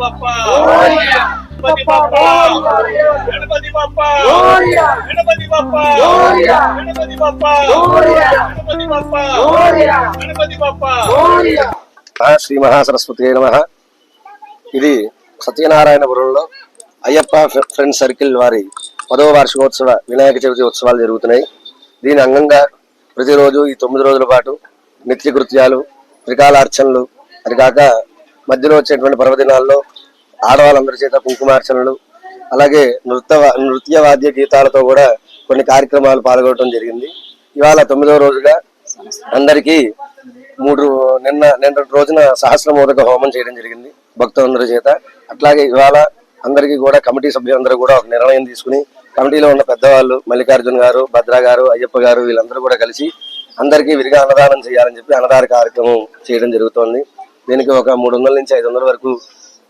బప్ప గణపతి బప్ప గణపతి బప్ప గణపతి బప్ప గణపతి బప్ప గణపతి బప్ప గణపతి బప్ప ఆ శ్రీ మహాసరస్వతి నమ. ఇది సత్యనారాయణపురంలో అయ్యప్ప ఫ్రె- ఫ్రెండ్స్ సర్కిల్ వారి పదవ వార్షికోత్సవ వినాయక చవితి ఉత్సవాలు జరుగుతున్నాయి. దీని అంగంగా ప్రతిరోజు ఈ తొమ్మిది రోజుల పాటు నిత్య కృత్యాలు త్రికాలార్చనలు. అది కాక మధ్యలో వచ్చేటువంటి పర్వదినాల్లో ఆడవాళ్ళందరి చేత కుంకుమార్చనలు అలాగే నృత్య నృత్య వాద్య గీతాలతో కూడా కొన్ని కార్యక్రమాలు పాల్గొనడం జరిగింది. ఇవాళ తొమ్మిదవ రోజుగా అందరికీ మూడు నిన్న నిన్న రోజున సహస్ర మోదక హోమం చేయడం జరిగింది భక్తులందరి చేత. అట్లాగే ఇవాళ అందరికీ కూడా కమిటీ సభ్యులందరూ కూడా ఒక నిర్ణయం తీసుకుని కమిటీలో ఉన్న పెద్దవాళ్ళు మల్లికార్జున గారు భద్ర గారు అయ్యప్ప గారు వీళ్ళందరూ కూడా కలిసి అందరికీ విరిగా అన్నదానం చేయాలని చెప్పి అన్నదాన కార్యక్రమం చేయడం జరుగుతోంది. దీనికి ఒక మూడు వందల నుంచి ఐదు వందల వరకు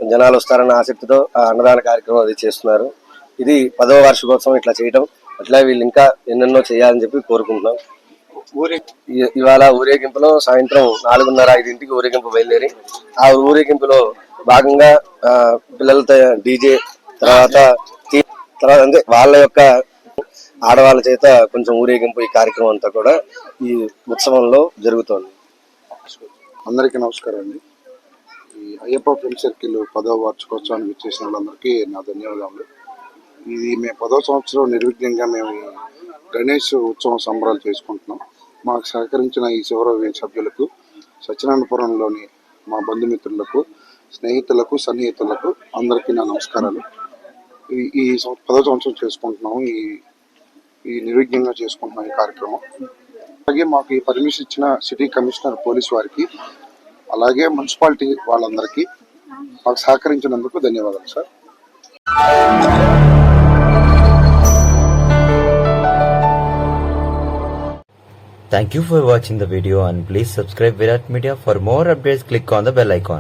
జనాలు వస్తారన్న ఆసక్తితో ఆ అన్నదాన కార్యక్రమం అది చేస్తున్నారు. ఇది పదవ వార్షికోత్సవం ఇట్లా చేయటం. అట్లా వీళ్ళు ఇంకా ఎన్నెన్నో చేయాలని చెప్పి కోరుకుంటున్నాం. ఇ- ఇవాళ ఊరేగింపులో సాయంత్రం నాలుగున్నర ఐదింటికి ఊరేగింపు బయలుదేరి ఆ ఊరేగింపులో భాగంగా పిల్లలతో డీజే తర్వాత తర్వాత అంటే వాళ్ళ యొక్క ఆడవాళ్ళ చేత కొంచెం ఊరేగింపు ఈ కార్యక్రమం అంతా కూడా ఈ ఉత్సవంలో జరుగుతోంది. అందరికీ నమస్కారం అండి. ఈ అయ్యప్ప ఫ్రెండ్ సర్కిల్ పదవ వార్షికోత్సవానికి ఇచ్చేసిన వాళ్ళందరికీ నా ధన్యవాదాలు ఇది మేము పదవ సంవత్సరం నిర్విఘ్నంగా మేము గణేష్ ఉత్సవం సంబరాలు చేసుకుంటున్నాం. మాకు సహకరించిన ఈ శివరావు సభ్యులకు సత్యనారాయణపురంలోని మా బంధుమిత్రులకు స్నేహితులకు సన్నిహితులకు అందరికీ నా నమస్కారాలు. ఈ ఈ సం- సంవత్సరం చేసుకుంటున్నాము. ఈ ఈ నిర్విఘ్నంగా చేసుకుంటున్నాం ఈ కార్యక్రమం. అలాగే మాకు ఈ పర్మిషన్ ఇచ్చిన సిటీ కమిషనర్ పోలీస్ వారికి అలాగే మున్సిపాలిటీ వాళ్ళందరికీ మాకు సహకరించినందుకు ధన్యవాదాలు sir. Thank you for watching the video and please subscribe Virat media for more updates click on the bell icon